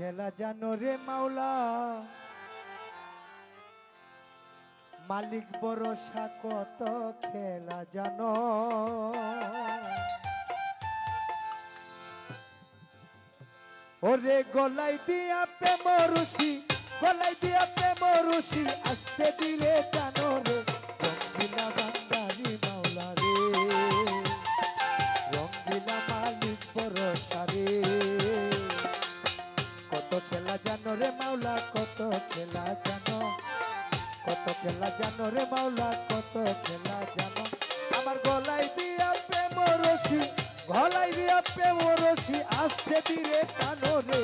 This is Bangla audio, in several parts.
খেলা জানো রে মাওলা। মালিক ভরসা কত খেলা জানো। ওরে গলাই দিয়া প্রেম রুষি গলাই দিয়া প্রেম রুষি আস্তে দিলে টানো কত খেলা জানো রে মাওলা, কত খেলা জানো। আমার গলায় দিয়া প্রেম রশি গলায় দিয়া প্রেম রশি আজকে ধীরে টানো রে।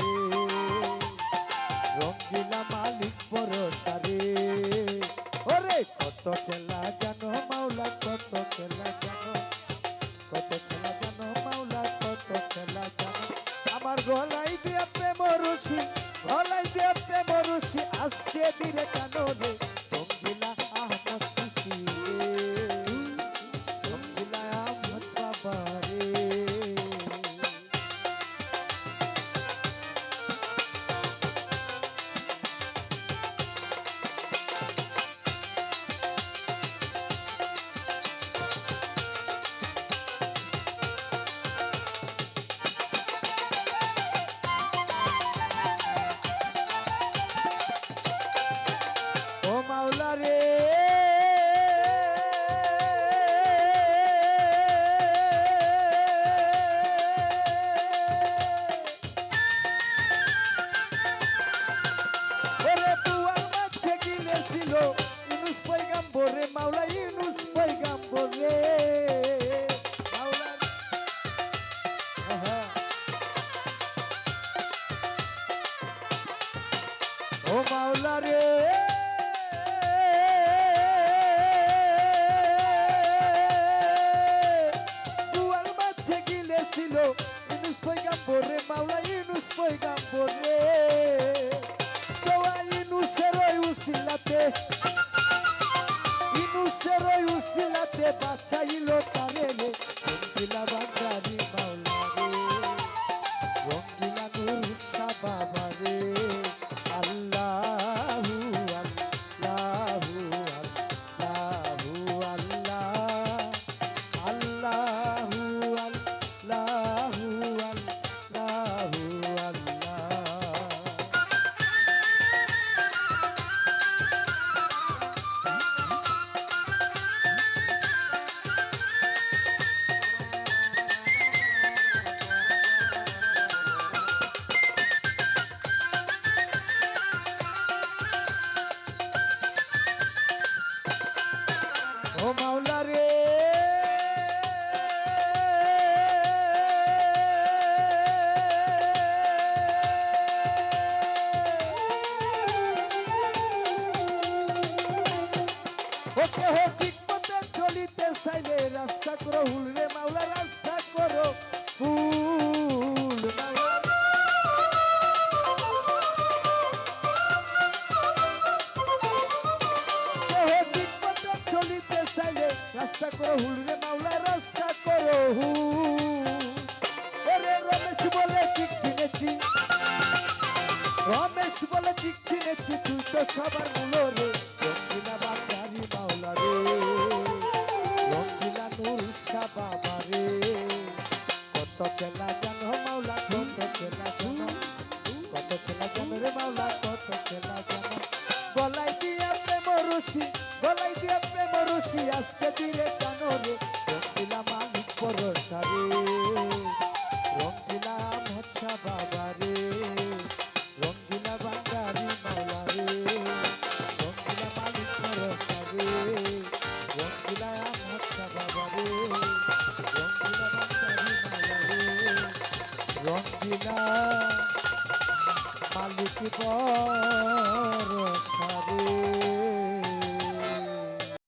রে রঙ্গিলা মালিক ভরসা রে। ওরে কত খেলা জানো আজকে দিলে কানো মাওলা ইনুস পয়গাম্বরে। মাওলা। আহা ও মাওলা রে। মাঝে গিলেছিল ইনুস পয়গাম্বরে, মাওলা ইনুস পয়গাম্বরে। দোয়া ইনুসের ওই উসিলাতে ইনুসের উসিলাতে বাছাইল তারে ও মাওলা রে। ওকে হো ঠিক মতে চলিতে চাইলে রাস্তা করে হুল করো হুলরে মাওলা রাস্তা করো হু। রমেশ বলে ঠিক চিনেছি। রমেশ বলে ঠিক চিনেছি, তুই তো সবার মূল রে রঙ্গিলা বাঙালি মাওলা রে। রঙ্গিলা নুর বাবা রে কত খেলা জানো মাওলা, কত খেলা জানো। কত খেলা জানো রে মাওলা, কত খেলা জানো। গলাই দিয়ে প্রেম রশি দিয়ে প্রেম আজকে দিলে জানো রে রঙ্গিলা মালিক ভরসা রে, রঙ্গিলা মৎসা বাবা রে, রঙ্গিলা বাঙ্গারি মাওলা রে, রঙ্গিলা মালিক ভরসা রে, রঙ্গিলা মৎসা বাবা রে, রঙ্গিলা বাঙ্গারি মাওলা রে, রঙ্গিলা মালিক বল